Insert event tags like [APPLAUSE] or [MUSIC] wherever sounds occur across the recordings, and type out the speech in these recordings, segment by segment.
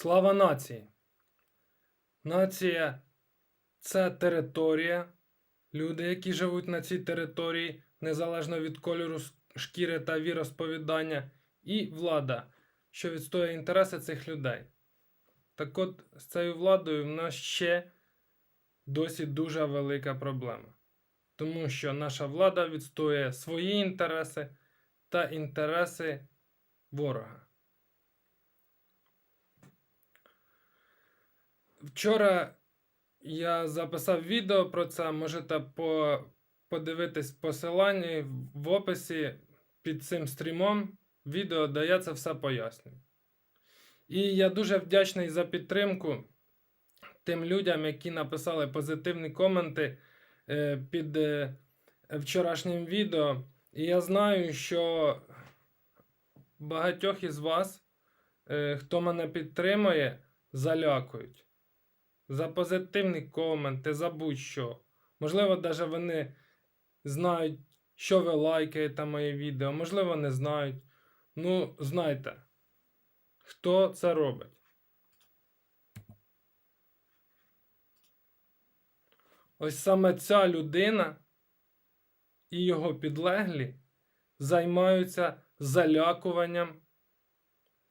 Слава нації! Нація це територія, люди, які живуть на цій території, незалежно від кольору шкіри та віросповідання, і влада, що відстоює інтереси цих людей. Так от, з цією владою в нас ще досі дуже велика проблема. Тому що наша влада відстоює свої інтереси та інтереси ворога. Вчора я записав відео про це. Можете по, подивитись посилання в описі під цим стрімом. Відео, де я це все пояснюю. І я дуже вдячний за підтримку тим людям, які написали позитивні коменти е, під е, вчорашнім відео. І я знаю, що багатьох із вас, е, хто мене підтримує, залякують за позитивні коменти, за будь-що. Можливо, навіть вони знають, що ви лайкаєте моє відео, можливо, не знають. Ну, знайте, хто це робить. Ось саме ця людина і його підлеглі займаються залякуванням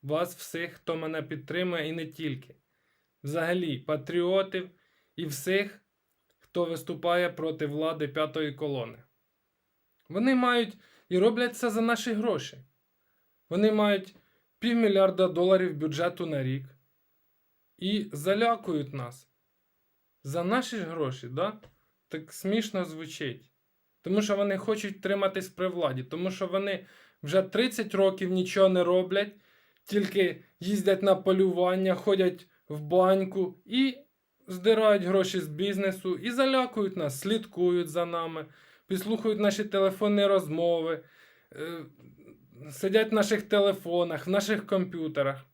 вас всіх, хто мене підтримує, і не тільки взагалі патріотів і всіх, хто виступає проти влади п'ятої колони. Вони мають і роблять це за наші гроші. Вони мають півмільярда доларів бюджету на рік і залякують нас. За наші гроші, да? так смішно звучить. Тому що вони хочуть триматись при владі, тому що вони вже 30 років нічого не роблять, тільки їздять на полювання, ходять в баньку і здирають гроші з бізнесу, і залякують нас, слідкують за нами, підслухають наші телефонні розмови, е, сидять в наших телефонах, в наших комп'ютерах.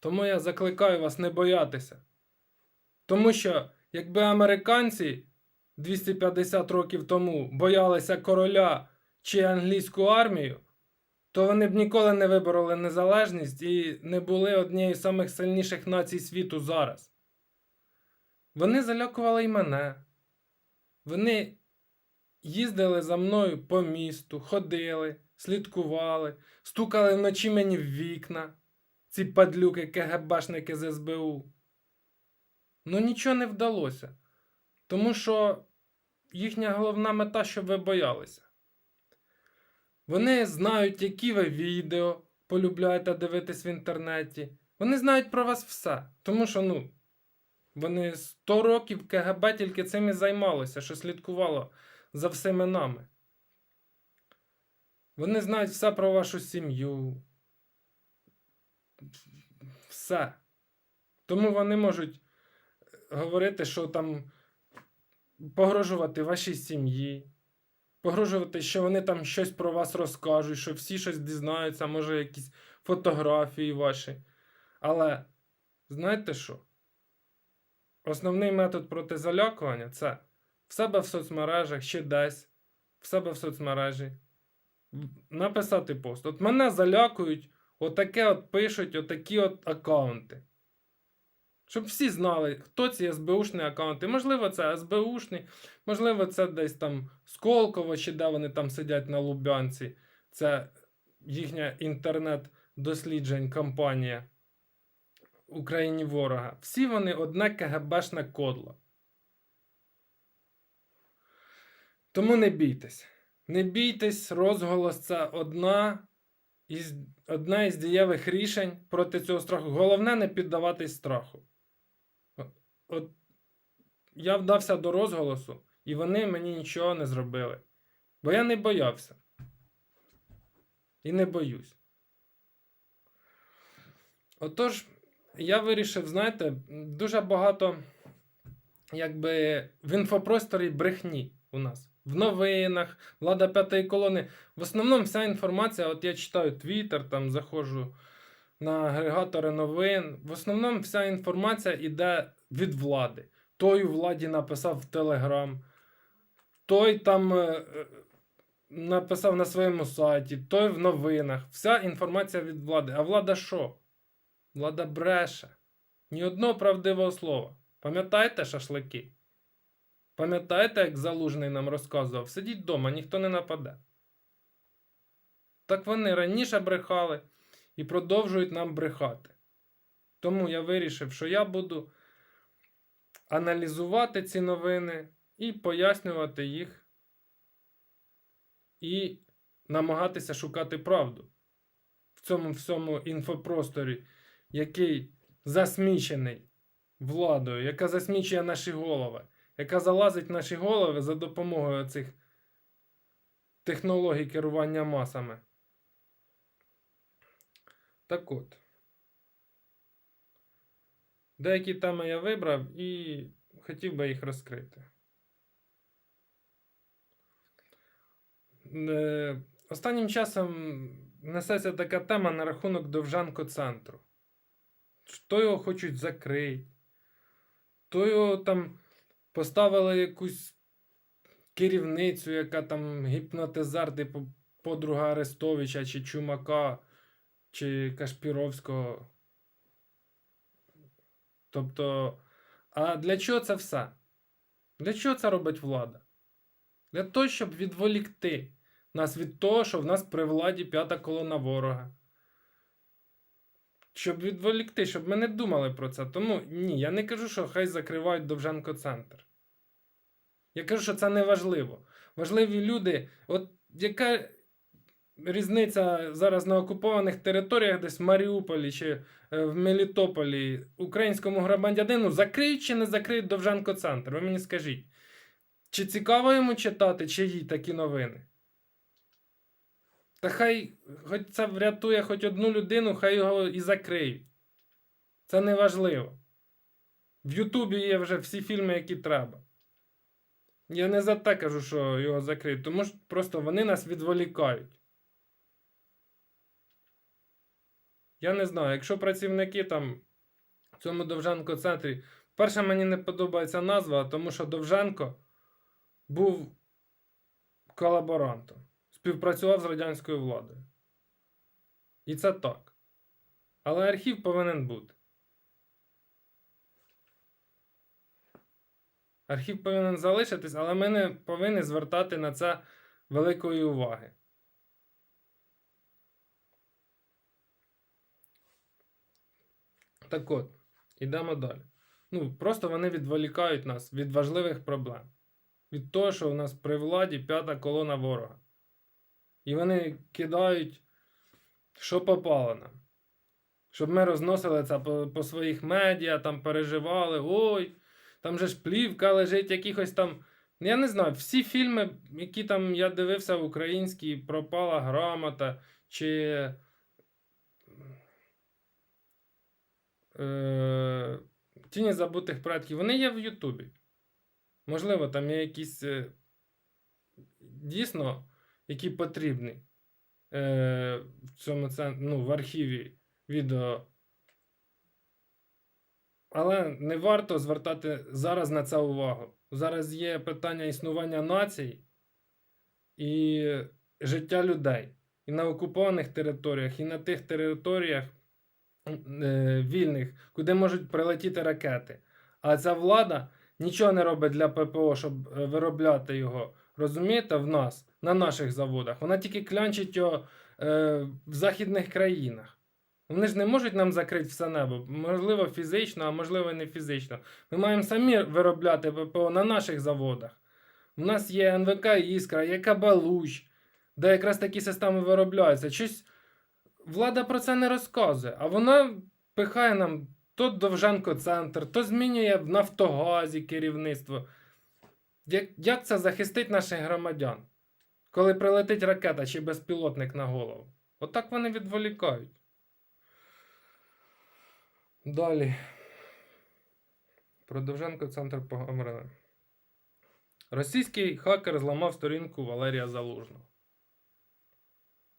Тому я закликаю вас не боятися. Тому що, якби американці 250 років тому боялися короля чи англійську армію, то вони б ніколи не вибороли незалежність і не були однією з самих сильніших націй світу зараз. Вони залякували й мене. Вони їздили за мною по місту, ходили, слідкували, стукали вночі мені в вікна, ці падлюки КГБшники з СБУ. Ну нічого не вдалося, тому що їхня головна мета, щоб ви боялися. Вони знають, які ви відео полюбляєте дивитись в інтернеті. Вони знають про вас все. Тому що, ну, вони 100 років КГБ тільки цим і займалося, що слідкувало за всіми нами. Вони знають все про вашу сім'ю. Все. Тому вони можуть говорити, що там погрожувати вашій сім'ї погрожувати, що вони там щось про вас розкажуть, що всі щось дізнаються, може, якісь фотографії ваші. Але знаєте що? Основний метод проти залякування це в себе в соцмережах, ще десь, в себе в соцмережі. Написати пост. От мене залякують, отаке от пишуть, отакі от аккаунти. Щоб всі знали, хто ці СБУшні аккаунти. Можливо, це СБУшні, можливо, це десь там Сколково, чи де вони там сидять на Лубянці. Це їхня інтернет-досліджень компанія Україні ворога. Всі вони одне КГБшне кодло. Тому не бійтесь. Не бійтесь, розголос це одна із, одне із дієвих рішень проти цього страху. Головне не піддаватись страху. От я вдався до розголосу, і вони мені нічого не зробили. Бо я не боявся. І не боюсь. Отож, я вирішив, знаєте, дуже багато якби в інфопросторі брехні у нас. В новинах, влада п'ятої колони. В основному вся інформація, от я читаю Твіттер, там заходжу на агрегатори новин. В основному вся інформація йде від влади. Той у владі написав в Телеграм, той там е, е, написав на своєму сайті, той в новинах. Вся інформація від влади. А влада що? Влада бреше. Ні одного правдивого слова. Пам'ятаєте шашлики? Пам'ятаєте, як Залужний нам розказував? Сидіть вдома, ніхто не нападе. Так вони раніше брехали і продовжують нам брехати. Тому я вирішив, що я буду аналізувати ці новини і пояснювати їх, і намагатися шукати правду в цьому всьому інфопросторі, який засмічений владою, яка засмічує наші голови, яка залазить наші голови за допомогою цих технологій керування масами. Так от. Деякі теми я вибрав і хотів би їх розкрити. Е, Останнім часом несеться така тема на рахунок Довжанко центру. То його хочуть закрити, то його там поставили якусь керівницю, яка там гіпнотизар, типу подруга Арестовича, чи Чумака, чи Кашпіровського. Тобто, а для чого це все? Для чого це робить влада? Для того, щоб відволікти нас від того, що в нас при владі п'ята колона ворога. Щоб відволікти, щоб ми не думали про це. Тому ні, я не кажу, що хай закривають Довженко центр. Я кажу, що це не важливо. Важливі люди, от яка різниця зараз на окупованих територіях, десь в Маріуполі чи е, в Мелітополі, українському громадянину закриють чи не закриють Довженко центр? Ви мені скажіть. Чи цікаво йому читати, чи їй такі новини? Та хай хоч це врятує хоч одну людину, хай його і закриють. Це не важливо. В Ютубі є вже всі фільми, які треба. Я не за те кажу, що його закриють, тому що просто вони нас відволікають. Я не знаю, якщо працівники там в цьому Довженко центрі. Перше, мені не подобається назва, тому що Довженко був колаборантом, співпрацював з радянською владою. І це так. Але архів повинен бути. Архів повинен залишитись, але ми не повинні звертати на це великої уваги. Так от, ідемо далі. Ну, просто вони відволікають нас від важливих проблем. Від того, що у нас при владі п'ята колона ворога. І вони кидають, що попало нам. Щоб ми розносили це по, по своїх медіа, там переживали. Ой, там же ж плівка лежить якихось там. Я не знаю, всі фільми, які там я дивився українські, пропала грамота, чи. Е, Тіні забутих предків, вони є в Ютубі. Можливо, там є якісь е, дійсно, які потрібні е, в цьому ну, в архіві відео. Але не варто звертати зараз на це увагу. Зараз є питання існування націй і життя людей. І на окупованих територіях, і на тих територіях вільних, куди можуть прилетіти ракети. А ця влада нічого не робить для ППО, щоб е, виробляти його. Розумієте, в нас, на наших заводах. Вона тільки клянчить його е, в західних країнах. Вони ж не можуть нам закрити все небо. Можливо, фізично, а можливо, не фізично. Ми маємо самі виробляти ППО на наших заводах. У нас є НВК Іскра, є Кабалуч, де якраз такі системи виробляються. Щось влада про це не розказує, а вона пихає нам то Довженко центр, то змінює в Нафтогазі керівництво. Як, як це захистить наших громадян, коли прилетить ракета чи безпілотник на голову? Отак вони відволікають. Далі. Про Довженко центр поговорили. Російський хакер зламав сторінку Валерія Залужного.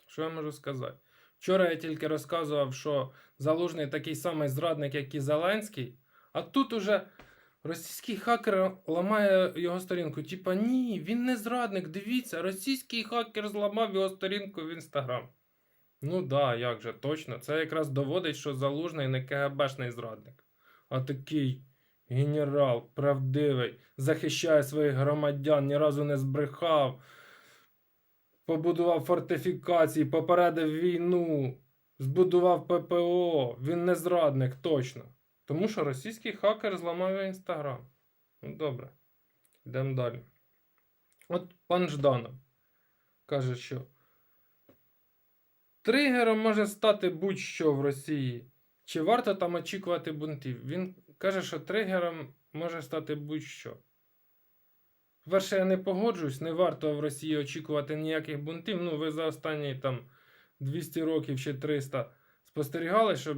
Що я можу сказати? Вчора я тільки розказував, що Залужний такий самий зрадник, як і Зеленський, а тут уже російський хакер ламає його сторінку. Типа, ні, він не зрадник. Дивіться, російський хакер зламав його сторінку в Інстаграм. Ну да, як же, точно. Це якраз доводить, що Залужний не КГБшний зрадник, а такий генерал, правдивий, захищає своїх громадян, ні разу не збрехав, побудував фортифікації, попередив війну, збудував ППО. Він не зрадник, точно. Тому що російський хакер зламав інстаграм. Ну, добре. Йдемо далі. От пан Жданов каже, що тригером може стати будь-що в Росії. Чи варто там очікувати бунтів? Він каже, що тригером може стати будь-що. Перше, я не погоджуюсь, не варто в Росії очікувати ніяких бунтів. Ну, ви за останні там 200 років чи 300 спостерігали, щоб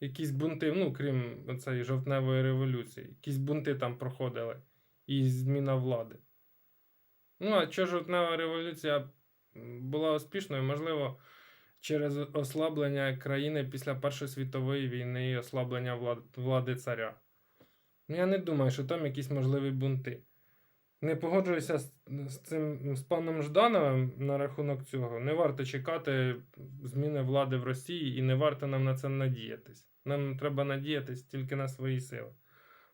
якісь бунти, ну, крім цієї жовтневої революції, якісь бунти там проходили і зміна влади. Ну, а що жовтнева революція була успішною, можливо, через ослаблення країни після Першої світової війни і ослаблення влади царя. Ну, я не думаю, що там якісь можливі бунти. Не погоджуюся з, з цим з паном Ждановим на рахунок цього. Не варто чекати зміни влади в Росії і не варто нам на це надіятись. Нам треба надіятись тільки на свої сили.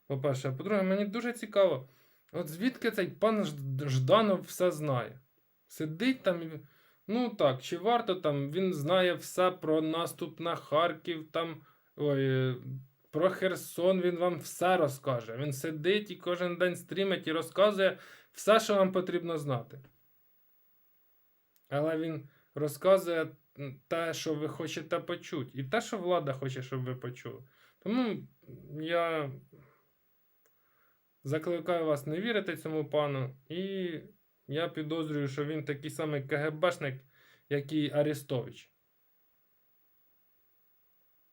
По-перше, а по-друге, мені дуже цікаво, от звідки цей пан Жданов все знає? Сидить там і. Ну так, чи варто там, він знає все про наступ на Харків, там, ой, про Херсон, він вам все розкаже. Він сидить і кожен день стрімить і розказує все, що вам потрібно знати. Але він розказує те, що ви хочете почути, і те, що влада хоче, щоб ви почули. Тому я закликаю вас не вірити цьому пану, і я підозрюю, що він такий самий КГБшник, як і Арестович.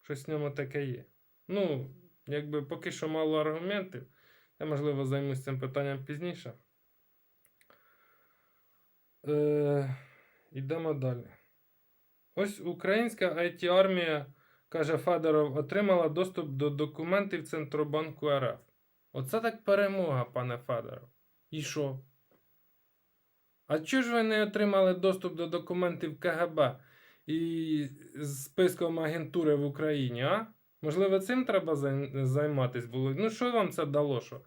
Щось в ньому таке є. Ну, якби поки що мало аргументів. Я, можливо, займусь цим питанням пізніше. Е, Йдемо далі. Ось українська IT-армія, каже Федоров, отримала доступ до документів Центробанку РФ. Оце так перемога, пане Федоров. І що? А чого ж ви не отримали доступ до документів КГБ і з списком агентури в Україні, а? Можливо, цим треба зай- займатись було. Ну, що вам це дало? Що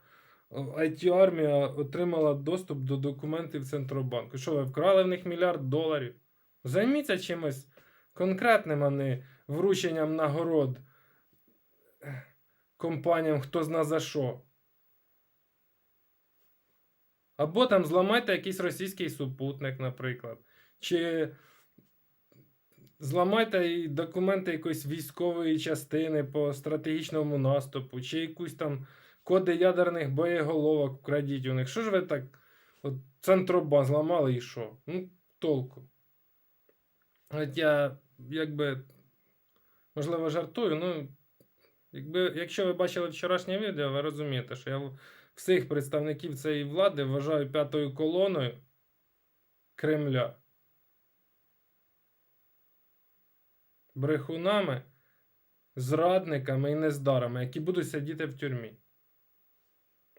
IT-армія отримала доступ до документів Центробанку. Що ви вкрали в них мільярд доларів? Займіться чимось конкретним, а не врученням нагород компаніям, хто зна за що. Або там зламайте якийсь російський супутник, наприклад. Чи зламайте документи якоїсь військової частини по стратегічному наступу, чи якусь там коди ядерних боєголовок вкрадіть у них. Що ж ви так? От Центробан зламали і що? Ну, толку. От я, якби, можливо, жартую, ну, якби, якщо ви бачили вчорашнє відео, ви розумієте, що я всіх представників цієї влади вважаю п'ятою колоною Кремля. Брехунами, зрадниками і нездарами, які будуть сидіти в тюрмі.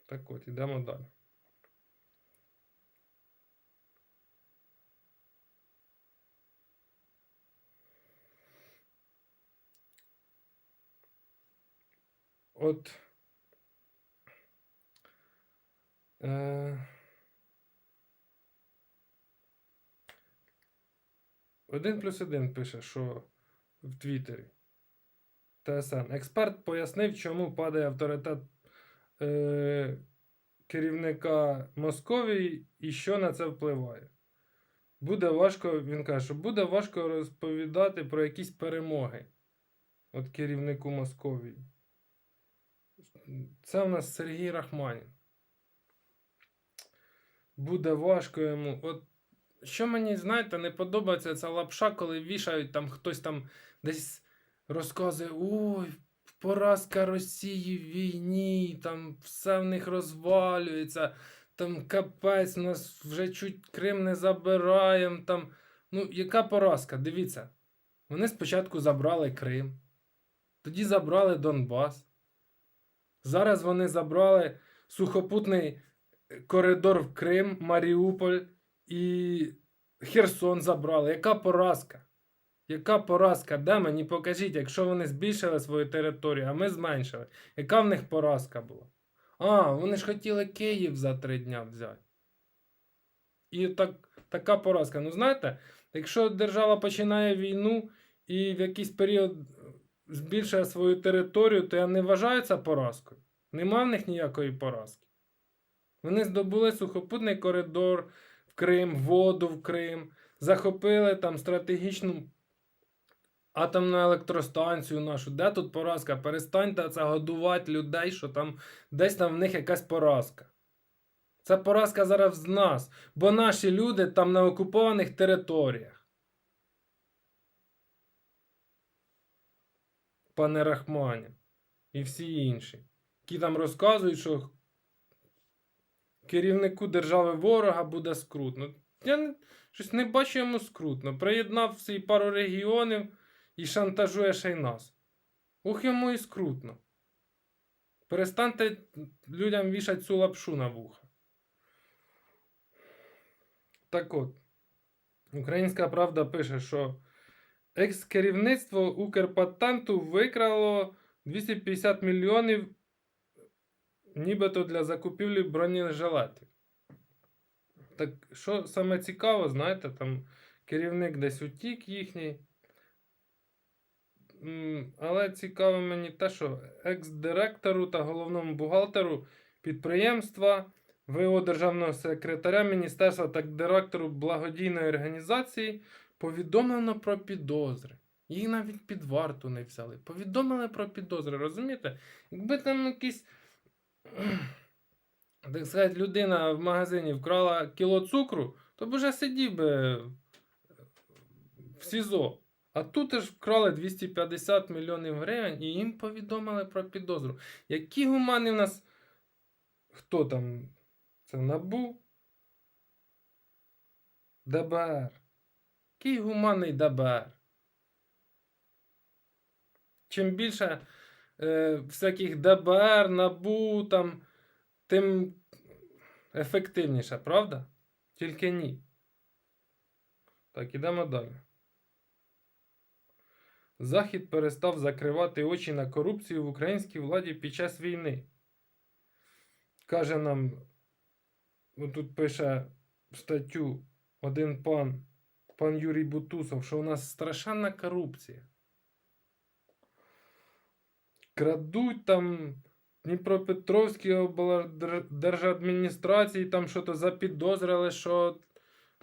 Так от, ідемо далі. От. Е... Один плюс один пише, що в Твіттері. ТСН. Експерт пояснив, чому падає авторитет е, керівника Московії і що на це впливає. Буде важко, він каже, що буде важко розповідати про якісь перемоги от керівнику Московії. Це у нас Сергій Рахманін. Буде важко йому. От що мені, знаєте, не подобається ця лапша, коли вішають там хтось там десь розказує, ой, поразка Росії в війні, там все в них розвалюється, там капець, нас вже чуть Крим не забираємо. Там. Ну, яка поразка? Дивіться. Вони спочатку забрали Крим, тоді забрали Донбас. Зараз вони забрали сухопутний коридор в Крим, Маріуполь і Херсон забрали. Яка поразка? Яка поразка? Де мені покажіть, якщо вони збільшили свою територію, а ми зменшили. Яка в них поразка була? А, вони ж хотіли Київ за три дня взяти. І так, така поразка. Ну, знаєте, якщо держава починає війну і в якийсь період збільшує свою територію, то я не вважаю це поразкою. Нема в них ніякої поразки. Вони здобули сухопутний коридор Крим, воду в Крим, захопили там стратегічну атомну електростанцію нашу. Де тут поразка? Перестаньте це годувати людей, що там десь там в них якась поразка. Це поразка зараз з нас, бо наші люди там на окупованих територіях. Пане Рахмані і всі інші, які там розказують, що керівнику держави ворога буде скрутно. Я не, щось не бачу йому скрутно. Приєднав всі пару регіонів і шантажує ще й нас. Ух, йому і скрутно. Перестаньте людям вішати цю лапшу на вуха. Так от, Українська Правда пише, що екс-керівництво Укрпатенту викрало 250 мільйонів нібито для закупівлі бронежилетів. Так що саме цікаво, знаєте, там керівник десь утік їхній. Але цікаво мені те, що екс-директору та головному бухгалтеру підприємства, ВО державного секретаря міністерства та директору благодійної організації повідомлено про підозри. Їх навіть під варту не взяли. Повідомили про підозри, розумієте? Якби там якийсь, [CLEARS THROAT] так сказати, людина в магазині вкрала кіло цукру, то б вже сидів би в СІЗО. А тут ж вкрали 250 мільйонів гривень і їм повідомили про підозру. Які гумани в нас. Хто там? Це НАБУ? ДБР. Який гуманний ДБР? Чим більше е, всяких ДБР, НАБУ, там, тим ефективніше, правда? Тільки ні. Так, ідемо далі. Захід перестав закривати очі на корупцію в українській владі під час війни. Каже нам, ну тут пише статтю один пан, пан Юрій Бутусов, що у нас страшенна корупція. Крадуть там Дніпропетровській облдержадміністрації, там що то запідозрили, що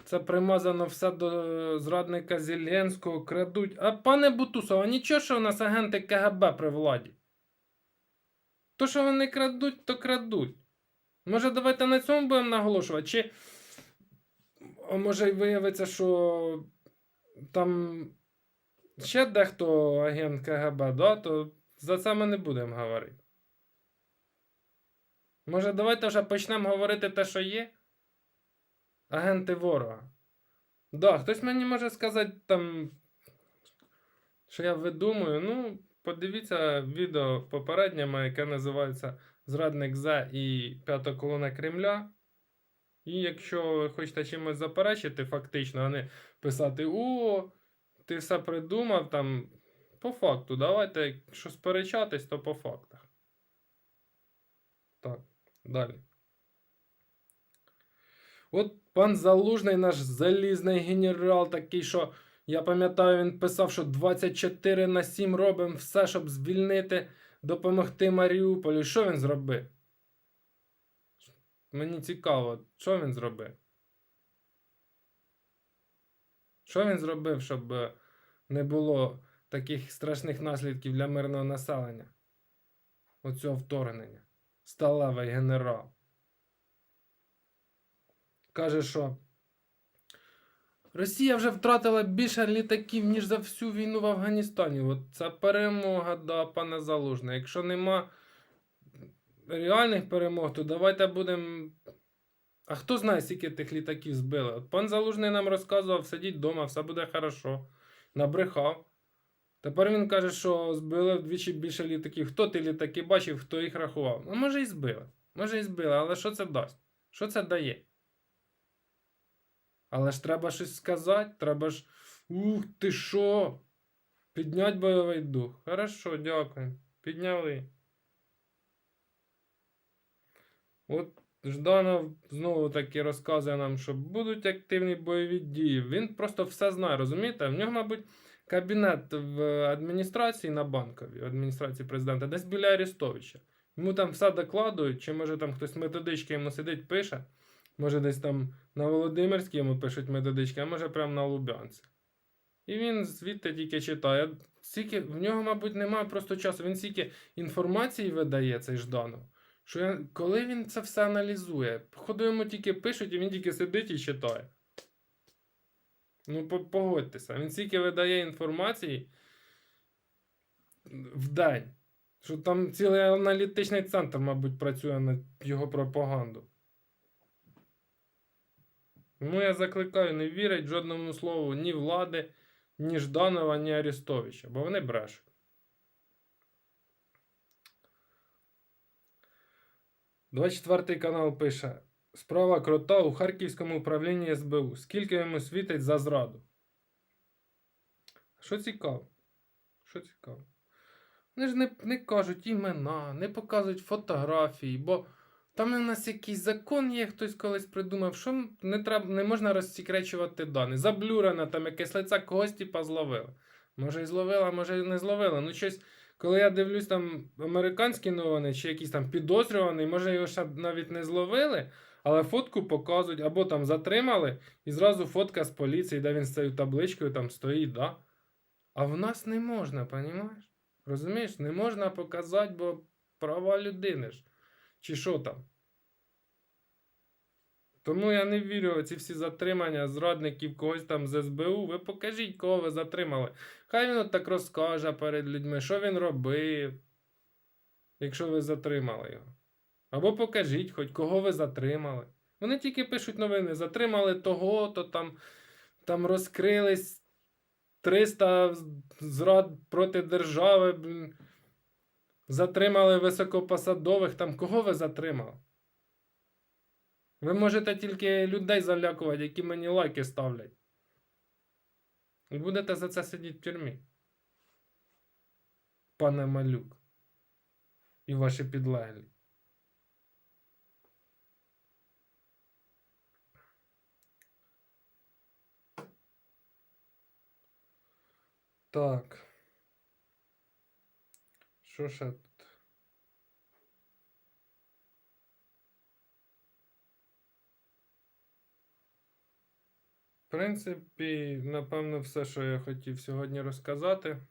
це примазано все до зрадника Зеленського, крадуть. А пане Бутусов, нічого, що у нас агенти КГБ при владі? То, що вони крадуть, то крадуть. Може, давайте на цьому будемо наголошувати? Чи може й виявиться, що там ще дехто агент КГБ, да? то за це ми не будемо говорити. Може, давайте вже почнемо говорити те, що є? Агенти ворога. Да, хтось мені може сказати там, що я видумую. Ну, подивіться відео попереднє, яке називається Зрадник З і П'ята колона Кремля. І якщо ви хочете чимось заперечити, фактично, а не писати О, ти все придумав там. По факту, давайте, якщо сперечатись, то по фактах. Так, далі. От пан Залужний, наш залізний генерал, такий, що я пам'ятаю, він писав, що 24 на 7 робимо все, щоб звільнити, допомогти Маріуполю. Що він зробив? Мені цікаво, що він зробив? Що він зробив, щоб е, не було таких страшних наслідків для мирного населення? Оцього вторгнення. Сталевий генерал. Каже, що Росія вже втратила більше літаків, ніж за всю війну в Афганістані. От це перемога, да, пане Залужний. Якщо нема реальних перемог, то давайте будемо. А хто знає, скільки тих літаків збили? От пан Залужний нам розказував, сидіть вдома, все буде хорошо. Набрехав. Тепер він каже, що збили вдвічі більше літаків. Хто ті літаки бачив, хто їх рахував? Ну, може, і збили. Може, і збили, але що це дасть? Що це дає? Але ж треба щось сказати, треба ж. Ух ти що? Піднять бойовий дух. Хорошо, дякую. Підняли. От Жданов знову таки розказує нам, що будуть активні бойові дії. Він просто все знає, розумієте? В нього, мабуть, кабінет в адміністрації на банковій, адміністрації президента, десь біля Арестовича. Йому там все докладують, чи може там хтось методички йому сидить, пише. Може, десь там на Володимирській йому пишуть методички, а може прямо на Лубянці. І він звідти тільки читає. Стільки, в нього, мабуть, немає просто часу. Він стільки інформації видає, цей Жданов. Що я, коли він це все аналізує, походу йому тільки пишуть, і він тільки сидить і читає. Ну, погодьтеся, він стільки видає інформації в день, що там цілий аналітичний центр, мабуть, працює на його пропаганду. Тому я закликаю не вірить жодному слову ні влади, ні Жданова, ні Арестовича, бо вони брешуть. Двадцять четвертий канал пише: Справа крота у Харківському управлінні СБУ. Скільки йому світить за зраду? Що цікаво? Що цікаво? Вони ж не, не кажуть імена, не показують фотографії, бо там у нас якийсь закон є, хтось колись придумав, що не, треба, не можна розсекречувати дані. Заблюрено там якесь лице когось типа зловили. Може і зловила, може і не зловила. Ну щось, коли я дивлюсь там американські новини чи якийсь там підозрюваний, може його ще навіть не зловили, але фотку показують, або там затримали, і зразу фотка з поліції, де він з цією табличкою там стоїть, да? А в нас не можна, понімаєш? Розумієш, не можна показати, бо права людини ж. Чи що там? Тому я не вірю в ці всі затримання зрадників когось там з СБУ. Ви покажіть, кого ви затримали. Хай він от так розкаже перед людьми, що він робив, якщо ви затримали його. Або покажіть, хоч кого ви затримали. Вони тільки пишуть новини, затримали того, то там, там розкрились 300 зрад проти держави. Затримали високопосадових, там кого ви затримали? Ви можете тільки людей залякувати, які мені лайки ставлять. І будете за це сидіти в тюрмі. Пане Малюк. І ваші підлеглі. Так. Що ще тут? В принципі, напевно, все, що я хотів сьогодні розказати.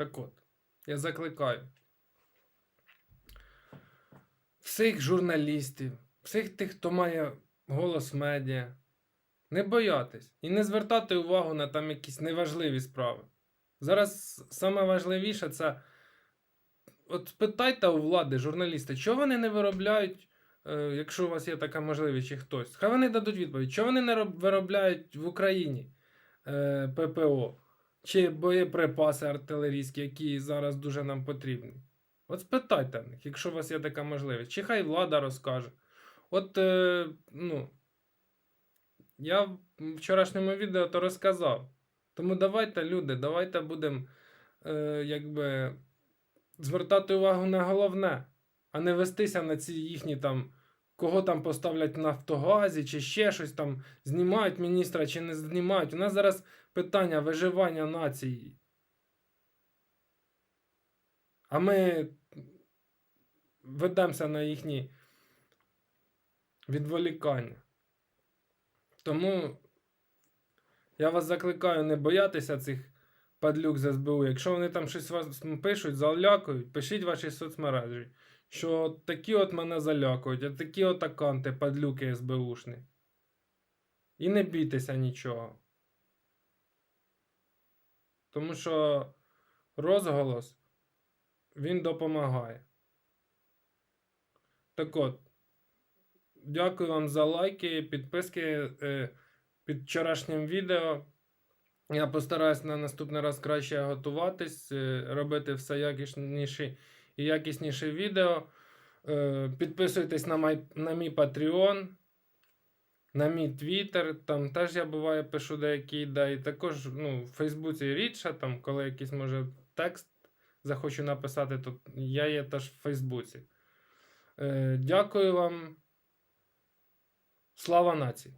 Так от, я закликаю всіх журналістів, всіх тих, хто має голос медіа, не боятись і не звертати увагу на там якісь неважливі справи. Зараз саме важливіше це. От спитайте у влади, журналісти, чого вони не виробляють, е, якщо у вас є така можливість, чи хтось. Хай вони дадуть відповідь, чого вони не виробляють в Україні е, ППО чи боєприпаси артилерійські, які зараз дуже нам потрібні. От спитайте них, якщо у вас є така можливість. Чи хай влада розкаже. От, е, ну, я в вчорашньому відео то розказав. Тому давайте, люди, давайте будемо е, якби звертати увагу на головне, а не вестися на ці їхні там, кого там поставлять в Нафтогазі, чи ще щось там, знімають міністра чи не знімають. У нас зараз питання виживання нації. А ми ведемося на їхні відволікання. Тому я вас закликаю не боятися цих падлюк з СБУ. Якщо вони там щось вас пишуть, залякують, пишіть ваші соцмережі, що такі от мене залякують, а такі от аканти, падлюки СБУшні. І не бійтеся нічого. Тому що розголос він допомагає. Так от, дякую вам за лайки, підписки е, під вчорашнім відео. Я постараюсь на наступний раз краще готуватись, е, робити все якісніше і якісніше відео. Е, Підписуйтесь на, май, на мій Patreon, на мій Twitter. Там теж я буває пишу деякі ідеї. Також ну, в Фейсбуці рідше, там, коли якийсь може текст захочу написати, то я є теж в Фейсбуці. Е, Дякую вам. Слава нації!